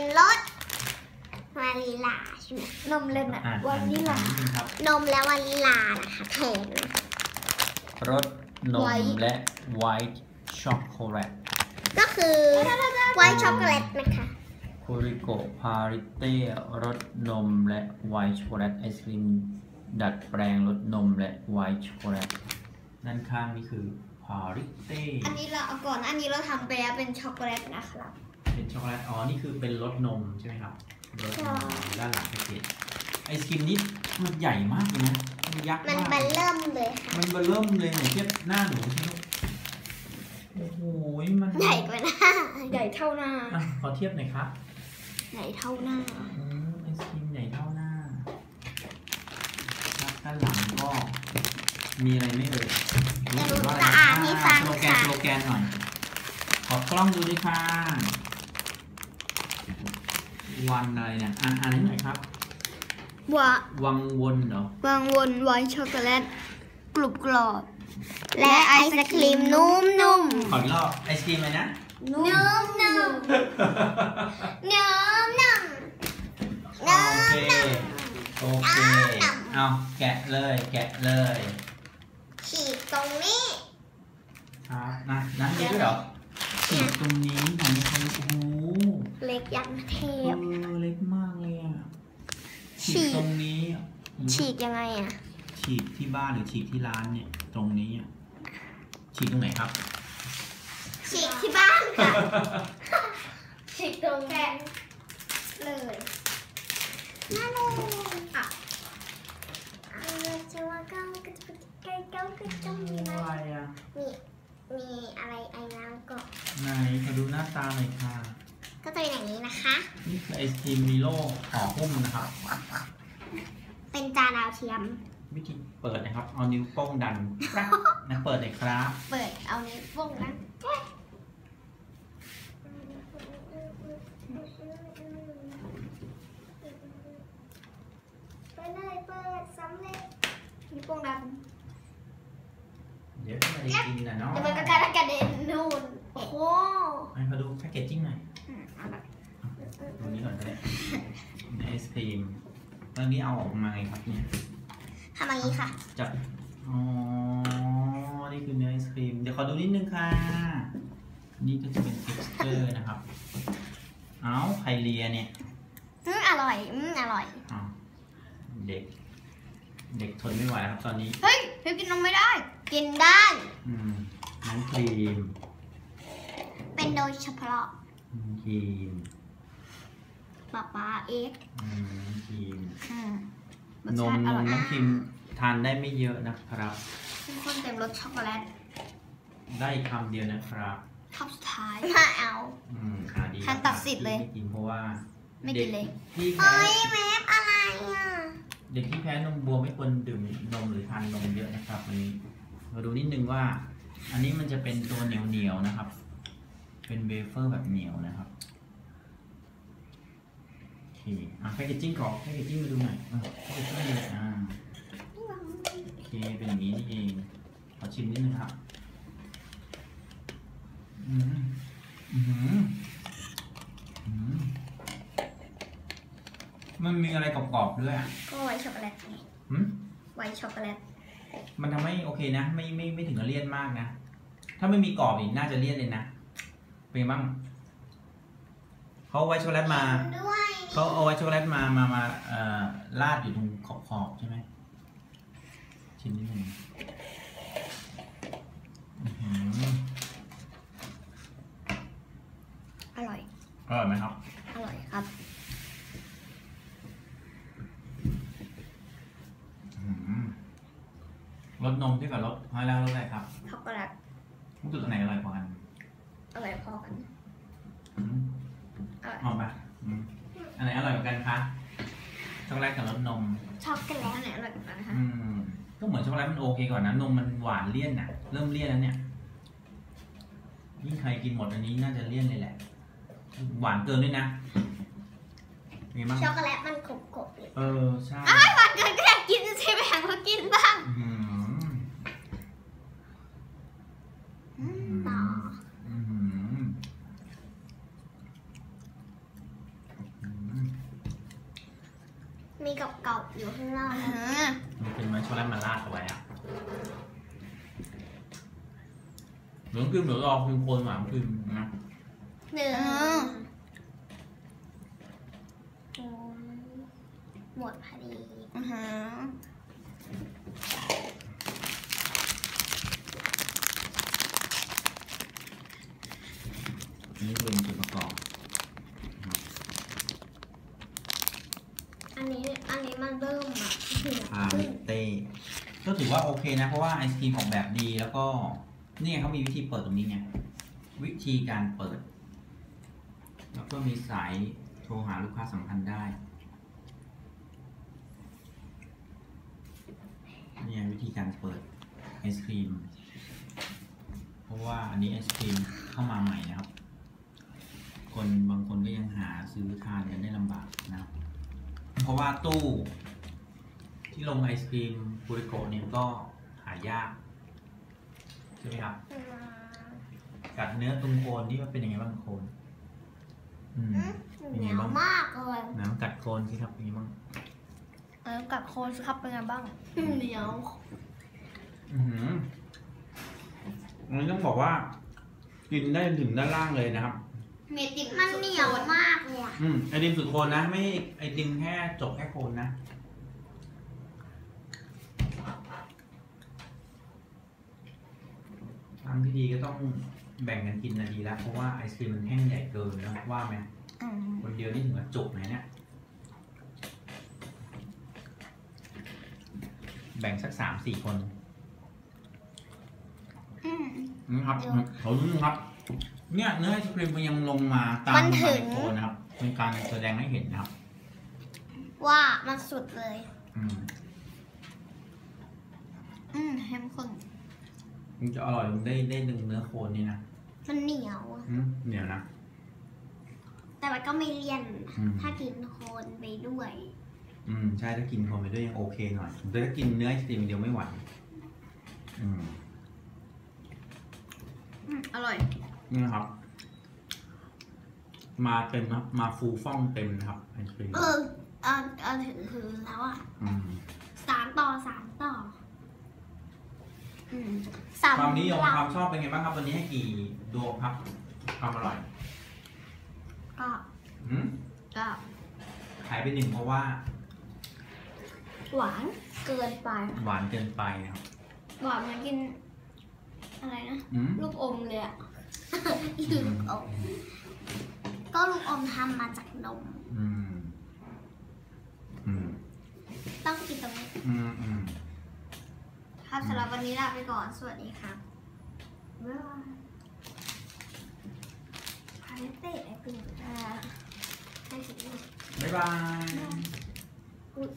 เอ่ยแต่จะเป็นรสวานิลาใช่ไหมนมเล่นอะอ่านวานิลาอ่านนิดนึงครับนมและวานิลานะคะแพงนะรสนม White และไวท์ช็อกโกแลตก็คือไวท์ช็อกโกแลตนะคะคูริโกพาริเต้รสนม และไวท์ช็อกโกแลตไอศครีมดัดแปลงรสนม และไวท์ช็อกโกแลตด้านข้างนี่คือพาริเต้ อันนี้เราเอาก่อน อันนี้เราทำไปแล้วเป็นช็อกโกแลตนะครับ เป็นช็อกโกแลต อ๋อ นี่คือเป็นรสนมใช่ไหมครับรสนมใช่ด้านหลังแพ็กเกจไอศครีมนี้มันใหญ่มากเลยนะ มันยักษ์มันมากบันเริ่มเลยค่ะมันเบอร์เริ่มเลยเหมือนเทียบหน้าหนูใช่ไหมโอ้โหมันใหญ่กว่าหน้าใหญ่เท่าหน้า อะขอเทียบหน่อยครับใหญ่เท่าหน้า อืมไอศครีมใหญ่เท่าหน้าครับด้านหลังก็มีอะไรไม่เอ่ยแต่หนูว่าจะอ่านให้ฟังสโลแกนค่ะ สโลแกนหน่อย ขอกล้องดูด้วยค่ะ วันอะไรเนี่ยอ่านอ่านให้หน่อยครับว่าวังวนเหรอวางวนไว้ช็อกโกแลตกรุบกรอบ และไอศครีมนุ่มๆนุ่มขออีกรอบไอศครีมอะไรนะนุ่นุ่มมนุ่มนุ่มนุ่มโอเคโอเคเอาแกะเลยแกะเลยฉีกตรงนี้ครับนะนั้นมีด้วยเหรอ ฉีกตรงนี้ของนี้เขาโอ้โหเล็กยันเทเอพ อเล็กมากเลยอะฉีฉีก กตรงนี้หรือว่าฉีกยังไงอะ ฉีกที่บ้านหรือฉีกที่ร้านเนี่ย ตรงนี้อะฉีกตรงไหนครับ ฉีกที่บ้านค่ะ ฉีกตรงแกะเลยน่าดูอะเอาจะว่าเก้าก็จะใกล้เก้าก็จะมีอะไรอะไรอะมี มีอะไรไอ้น้ำก็ไหนขอดูหน้าตาหน่อยค่ะ ก็จะเป็นอย่างนี้นะคะ นี่คือไอศครีมมิโลห่อหุ้มนะครับ เป็นจานดาวเทียม วิธีเปิดนะครับ เอานิ้วโป้งดันปรั๊กนะเปิดเลยครับ เปิดเอานิ้วโป้งนะ ไปเลยเปิดสำเร็จ นิ้วโป้งดัน เดี๋ยวจะไม่ได้กินนะเนาะ แต่มันก็กระกระเด็นนู่นโอ้โห ให้เขาดูแพคเกจจิ้งหน่อยอืมเอาละดูนี้ก่อนก็ได้ไอศครีมตอนนี้เอาออกมาไงครับเนี่ยทำอย่างนี้ค่ะ จับ อ๋อ นี่คือเนื้อไอศครีม เดี๋ยวขอดูนิดนึงค่ะ นี่ก็จะเป็น texture นะครับ เอาไคเลียเนี่ย อืมอร่อย อืมอร่อยอ้าวเด็ก เด็กทนไม่ไหวแล้วครับตอนนี้ เฮ้ยเฮ้ยกินนมไม่ได้ กินได้ อืมน้ำครีม เป็นโดยเฉพาะน้ำครีมป๊าป๊าเอ็กอืมน้ำครีมอืมรสนมชาตินอมร่อยน้ำครีมทานได้ไม่เยอะนะครับเข้มข้นเต็มรสช็อกโกแลตได้คำเดียวนะครับคำสุดท้ายมาเอา อืมอ่าดีท่านตัดสิทธิ์เลย ไม่กินเพราะว่าไม่กินเลยด็ที่แพ้เฮ้ยแมฟอะไรอะเด็กที่แพ้นมบัวไม่ควรดื่มนมหรือทานนมเยอะนะครับวันนี้ มาดูนิดนึงว่า อันนี้มันจะเป็นตัวเหนียวเหนียวๆนะครับ เป็นเบเฟอร์แบบเหนียวนะครับโอเคอะแพคเกจจิ้งก่อนแพคเกจจิ้งมาดูหน่อยอะแพคเกจจิ้งเลยอ่าโอเคเป็นอย่างนี้นี่เองขอชิมนิดนึงครับอืมอืมอืมมันมีอะไรกรอบๆด้วยอะก็ไวท์ช็อกโกแลตไงหืมไวท์ช็อกโกแลตมันทำให้โอเคนะ ไม่ไม่ไม่ถึงกับเลี่ยนมากนะ ถ้าไม่มีกรอบอีกน่าจะเลี่ยนเลยนะ เป็นไงบ้างเขาเอาไว้ช็อกโกแลตมาด้วยเขาเอาไว้ช็อกโกแลตมามามาเอ่อราดอยู่ตรงขอบขอบๆใช่ไหมชิมนิดหนึ่งอื้อหืออร่อย อร่อยไหมครับ อร่อยครับ อื้อหือรสนมที่กับรสฮอยแล้วรสอะไรครับช็อกโกแลต รู้สึกอันไหนอร่อยกว่ากัน อร่อยพอกันอืมอร่อยเออกปะอืมอันไหนอร่อยกว่ากันคะช็อกโกแลตกับรสนม ช็อกโกแลอัตนไหนอร่อยกว่ากันนะคะ อืมก็เหมือนช็อกโกแลตมันโอเคกว่านะนมมันหวานเลี่ยนน่ะ เริ่มเลี่ยนแล้วเนี่ยยิ่งใครกินหมดอันนี้น่าจะเลี่ยนเลยแหละ หวานเกินด้วยนะเป็นไงบ้างช็อกโกแลตมันกรุบๆเลยเออใช่ หวานเกินก็อยากกินใช่ไหมแบ่งมากินบ้าง อื้อหือ ต่อ อื้อหือ มีกับเก่าๆอยู่ข้างล่างอ่าฮะมันเป็นไม้ช็อกโกแลตมาลาดเอาไว้อะเหมือนคือเหมือนรอคือโคนหวานคือนะหนึ่งอ่าหมดพอดีอ่าฮะอันนี้เป็นส่วนประกอบ อันนี้อันนี้มันเริ่มแบบเหี่ยว พา ขึ้น เต้ ก็ถือว่าโอเคนะ เพราะว่าไอศครีมออกแบบดีแล้วก็นี่เขามีวิธีเปิดตรงนี้ไงวิธีการเปิด แล้วก็มีสายโทรหาลูกค้าสำคัญได้นี่วิธีการเปิดไอศครีม เพราะว่าอันนี้ไอศครีมเข้ามาใหม่นะครับ คนบางคนก็ยังหาซื้อทานกันได้ลำบากนะครับ เพราะว่าตู้ ที่ลงไอศครีมบูริโกะเนี่ยก็หายาก ใช่ไหมครับอืมกัดเนื้อตรงโคนที่ว่าเป็นยังไงบ้างโคนอืมเหนียวมากเลยน้ำกัดโคนสิครับเป็นยังไงบ้างเออกับโคนสิครับเป็นไงบ้าง เหนียวอือหืออันนี้ต้องบอกว่า กินได้ถึงด้านล่างเลยนะครับ เมติมมันเหนียวมากเลยอะอืมไอติมสุดโคนนะ ไม่ให้ไอติมแค่จบแค่โคนนะางที่ดีก็ต้องแบ่งกันกินนาทีละเพราะว่าไอศครีมมันแห้งใหญ่เกินนะว่าไหมอืมคนเดียวนี่ถึงกับจุกไหมเนี่ย แบ่งสักสามสี่คนอืมนะครับเขาลุ้นครับ เนี่ยเนื้อไอศครีมมันยังลงมาตามมันถึงโคนนะครับเป็นการแสดงให้เห็นนะครับ ว่ามันสุดเลย อืมอืมเข้มข้น มันจะอร่อยมันได้ได้ดึงเนื้อโคนนี่นะมันเหนียวอะอืมเดี๋ยวนะ แต่มันก็ไม่เลี่ยน อืม ถ้ากินโคนไปด้วย อืมใช่ถ้ากินโคนไปด้วยยังโอเคหน่อยแต่ถ้ากินเนื้อไอศครีมเดียวไม่ไหวอืมอืมอร่อย นี่นะครับ มาเต็มนะครับ มาฟูฟ่องเต็มนะครับไอศครีมเออเออเออถือถือแล้วอะอืม สามต่อสามต่ออืม สามความนิยมเราความชอบเป็นไงบ้างครับวันนี้ให้กี่ดวงครับ ความอร่อยก็อืมก็หายไปหนึ่งเพราะว่า หวานเกินไปหวานเกินไปนะครับหวานเหมือนกิน อะไรนะอืมลูกอมเลยอะลูกอมก็ลูกอมทำมาจากนมอืมอืมต้องกินตรงนี้อืมอืม ครับสำหรับวันนี้ลาไปก่อน สวัสดีครับบ๊ายบายพาเลเต้ไอติมอ่าให้สิลูกบ๊ายบายอุ๊ย